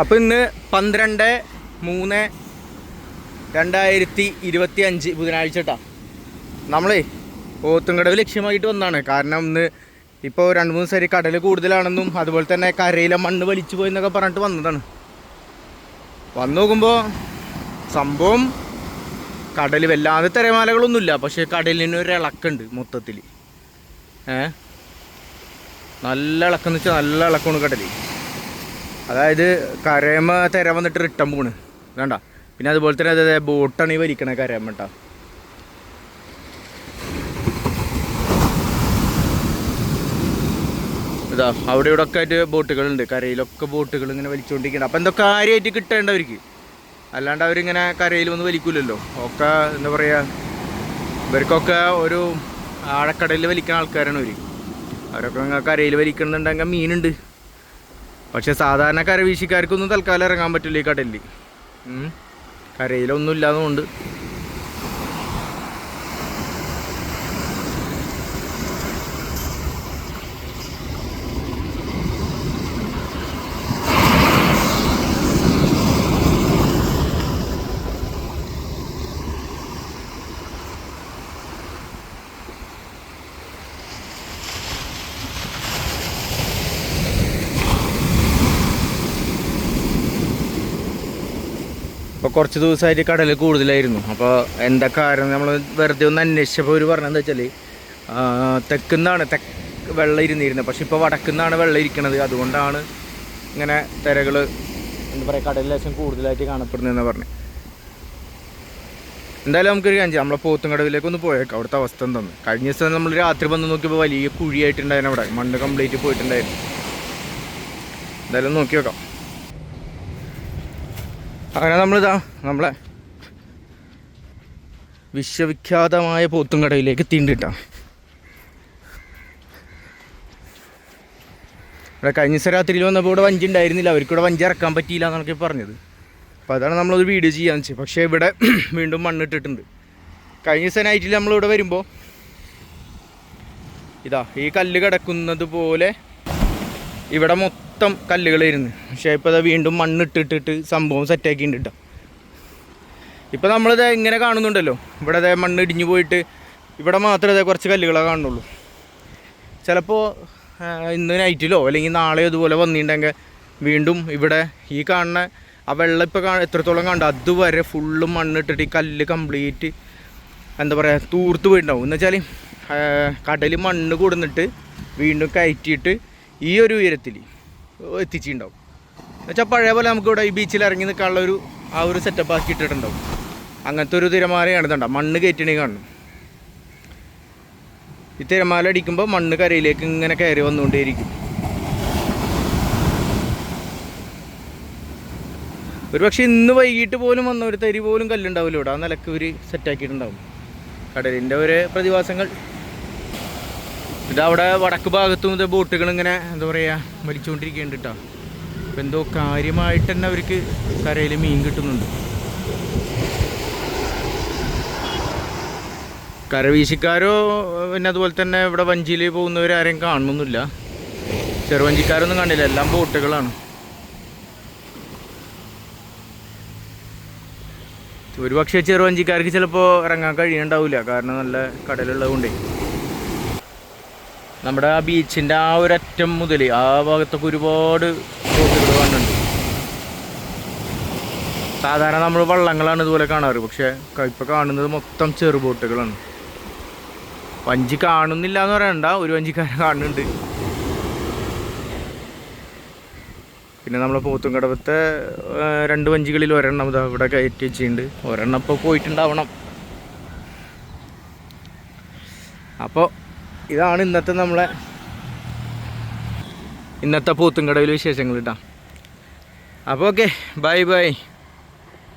അപ്പോൾ ഇന്ന് പന്ത്രണ്ട് മൂന്ന് രണ്ടായിരത്തി ഇരുപത്തി അഞ്ച് ബുധനാഴ്ച കേട്ടോ നമ്മളേ ഓത്തുംകടവ് ലക്ഷ്യമായിട്ട് വന്നതാണ്. കാരണം ഇന്ന് ഇപ്പോൾ രണ്ട് മൂന്ന് സരി കടൽ കൂടുതലാണെന്നും അതുപോലെ തന്നെ കരയിലെ മണ്ണ് വലിച്ചു പോയി എന്നൊക്കെ പറഞ്ഞിട്ട് വന്നതാണ്. വന്നു നോക്കുമ്പോൾ സംഭവം കടൽ വല്ലാതെ തിരമാലകളൊന്നുമില്ല. പക്ഷേ കടലിന് ഒരു ഇളക്കുണ്ട് മൊത്തത്തിൽ ഏ? നല്ല ഇളക്കം എന്ന് വെച്ചാൽ നല്ല ഇളക്കമാണ് കടൽ അതായത് കരയമ്മ തിര വന്നിട്ട് റിട്ടം പോണ്. വേണ്ട. പിന്നെ അതുപോലെ തന്നെ അതായത് ബോട്ടാണ് ഈ വരിക്കണ കരയമ്മ കേട്ടോ ഇതാ അവിടെ ഇവിടെ ഒക്കെ ആയിട്ട് ബോട്ടുകളുണ്ട്. കരയിലൊക്കെ ബോട്ടുകൾ ഇങ്ങനെ വലിച്ചുകൊണ്ടിരിക്കണം അപ്പം എന്തൊക്കെ കാര്യമായിട്ട് കിട്ടേണ്ട അവർക്ക്? അല്ലാണ്ട് അവരിങ്ങനെ കരയിൽ വന്ന് വലിക്കൂലല്ലോ. ഒക്കെ എന്താ പറയുക ഇവർക്കൊക്കെ ഒരു ആഴക്കടലിൽ വലിക്കുന്ന ആൾക്കാരാണ് അവർ അവരൊക്കെ കരയിൽ വലിക്കുന്നുണ്ടെങ്കിൽ മീനുണ്ട്. പക്ഷെ സാധാരണ കരവീശിക്കാർക്കൊന്നും തൽക്കാലം ഇറങ്ങാൻ പറ്റില്ല ഈ കടലിൽ. കരയിലൊന്നും ഇല്ലാതുകൊണ്ട് ഇപ്പോൾ കുറച്ച് ദിവസമായിട്ട് കടൽ കൂടുതലായിരുന്നു. അപ്പോൾ എന്താ കാരണം നമ്മൾ വെറുതെ ഒന്ന് അന്വേഷിച്ചപ്പോൾ ഒരു പറഞ്ഞതെന്ന് വെച്ചാൽ തെക്കുന്നാണ് തെക്ക് വെള്ളം ഇരുന്നിരുന്നത്. പക്ഷെ ഇപ്പോൾ വടക്കുന്നാണ് വെള്ളം ഇരിക്കുന്നത് അതുകൊണ്ടാണ് ഇങ്ങനെ തിരകൾ എന്താ പറയുക കടലിൽ ലേശം കൂടുതലായിട്ട് കാണപ്പെടുന്നതെന്ന് പറഞ്ഞു. എന്തായാലും നമുക്കൊരു ചെയ്യാം. നമ്മളെ പോത്തുംകടവിലേക്ക് ഒന്ന് പോയേക്കാം. അവിടുത്തെ അവസ്ഥ എന്താണ് കഴിഞ്ഞ ദിവസം നമ്മൾ രാത്രി വന്ന് നോക്കിയപ്പോൾ വലിയ കുഴിയായിട്ടുണ്ടായിരുന്നു അവിടെ. മണ്ണ് കംപ്ലീറ്റ് പോയിട്ടുണ്ടായിരുന്നു. എന്തായാലും നോക്കി നോക്കാം. അങ്ങനെ നമ്മളിതാ നമ്മളെ വിശ്വവിഖ്യാതമായ പോത്തുംകടയിലേക്ക് എത്തിയിട്ടാ ഇവിടെ കഴിഞ്ഞ ദിവസം രാത്രിയിൽ വന്നപ്പോൾ ഇവിടെ വഞ്ചി ഉണ്ടായിരുന്നില്ല. അവർക്ക് ഇവിടെ വഞ്ചി ഇറക്കാൻ പറ്റിയില്ല എന്നൊക്കെ പറഞ്ഞത്. അപ്പോൾ അതാണ് നമ്മളൊരു വീഡിയോ ചെയ്യാന്ന് വെച്ചത്. പക്ഷേ ഇവിടെ വീണ്ടും മണ്ണിട്ടിട്ടുണ്ട് കഴിഞ്ഞ ദിവസം നൈറ്റിൽ നമ്മളിവിടെ വരുമ്പോൾ ഇതാ ഈ കല്ല് കിടക്കുന്നത് പോലെ ഇവിടെ മൊത്തം കല്ലുകളായിരുന്നു. പക്ഷേ ഇപ്പോൾ അത് വീണ്ടും മണ്ണിട്ടിട്ടിട്ട് സംഭവം സെറ്റാക്കിയിട്ടുണ്ട് ഇപ്പോൾ നമ്മളിത് ഇങ്ങനെ കാണുന്നുണ്ടല്ലോ. ഇവിടെ അതേ മണ്ണ് ഇടിഞ്ഞു പോയിട്ട് ഇവിടെ മാത്രമേ അതേ കുറച്ച് കല്ലുകളെ കാണുന്നുള്ളൂ. ചിലപ്പോൾ ഇന്ന് നൈറ്റിലോ അല്ലെങ്കിൽ നാളെ ഇതുപോലെ വന്നിട്ടുണ്ടെങ്കിൽ വീണ്ടും ഇവിടെ ഈ കാണുന്ന ആ വെള്ളം ഇപ്പോൾ കാ എത്രത്തോളം കണ്ട അതുവരെ ഫുള്ള് മണ്ണിട്ടിട്ട് ഈ കല്ല് കംപ്ലീറ്റ് എന്താ പറയുക തൂർത്ത് പോയിട്ടുണ്ടാവും. എന്ന് വെച്ചാൽ കടൽ മണ്ണ് കൊടുന്നിട്ട് വീണ്ടും കയറ്റിയിട്ട് ഈ ഒരു ഉയരത്തിൽ എത്തിച്ചിട്ടുണ്ടാവും. എന്നുവെച്ചാൽ പഴയ പോലെ നമുക്ക് ഇവിടെ ഈ ബീച്ചിൽ ഇറങ്ങി നിൽക്കാനുള്ള ഒരു ആ ഒരു സെറ്റപ്പ് ആക്കി ഇട്ടിട്ടുണ്ടാവും. അങ്ങനത്തെ ഒരു തിരമാലയാണ് ഇതുണ്ടാവും മണ്ണ് കയറ്റണി കാണും ഈ തിരമാല അടിക്കുമ്പോൾ മണ്ണ് കരയിലേക്ക് ഇങ്ങനെ കയറി വന്നുകൊണ്ടേയിരിക്കും. ഒരു പക്ഷേ ഇന്ന് വൈകിട്ട് പോലും വന്ന ഒരു തരി പോലും കല്ലുണ്ടാവില്ല ഇവിടെ. ആ നിലയ്ക്ക് ഇവർ സെറ്റാക്കിയിട്ടുണ്ടാവും കടലിന്റെ ഒരു പ്രതിഭാസങ്ങൾ ഇതവിടെ വടക്ക് ഭാഗത്തും ഇത് ബോട്ടുകൾ ഇങ്ങനെ എന്താ പറയുക വലിച്ചുകൊണ്ടിരിക്കുന്നുണ്ട് കേട്ടോ അപ്പം എന്തോ കാര്യമായിട്ട് തന്നെ അവർക്ക് കരയിൽ മീൻ കിട്ടുന്നുണ്ട്. കരവീശിക്കാരോ പിന്നെ അതുപോലെ തന്നെ ഇവിടെ വഞ്ചിയിൽ പോകുന്നവരാരെയും കാണുന്നൊന്നുമില്ല. ചെറുവഞ്ചിക്കാരൊന്നും കണ്ടില്ല എല്ലാം ബോട്ടുകളാണ്. ഒരുപക്ഷെ ചെറുവഞ്ചിക്കാർക്ക് ചിലപ്പോൾ ഇറങ്ങാൻ കഴിയുന്നുണ്ടാവില്ല കാരണം നല്ല കടലുള്ളത് കൊണ്ടേ. നമ്മുടെ ആ ബീച്ചിന്റെ ആ ഒരറ്റം മുതൽ ആ ഭാഗത്തൊക്കെ ഒരുപാട് ബോട്ടുകൾ കാണുന്നുണ്ട്. സാധാരണ നമ്മൾ വള്ളങ്ങളാണ് ഇതുപോലെ കാണാറ് പക്ഷേ ഇപ്പോൾ കാണുന്നത് മൊത്തം ചെറുബോട്ടുകളാണ് വഞ്ചി കാണുന്നില്ല എന്ന് പറയണ്ട ഒരു വഞ്ചിക്കാരൻ കാണുന്നുണ്ട്. പിന്നെ നമ്മളെ പോത്തുംകടവത്തെ രണ്ട് വഞ്ചികളിൽ ഒരെണ്ണം ഇതാ ഇവിടെ കയറ്റി വെച്ചിട്ടുണ്ട്. ഒരെണ്ണം ഇപ്പോൾ പോയിട്ടുണ്ടാവണം. അപ്പോൾ ഇതാണ് ഇന്നത്തെ നമ്മളെ ഇന്നത്തെ പോത്തുംകടവിലെ വിശേഷങ്ങൾ കേട്ടോ അപ്പോൾ ഓക്കെ ബൈ ബൈ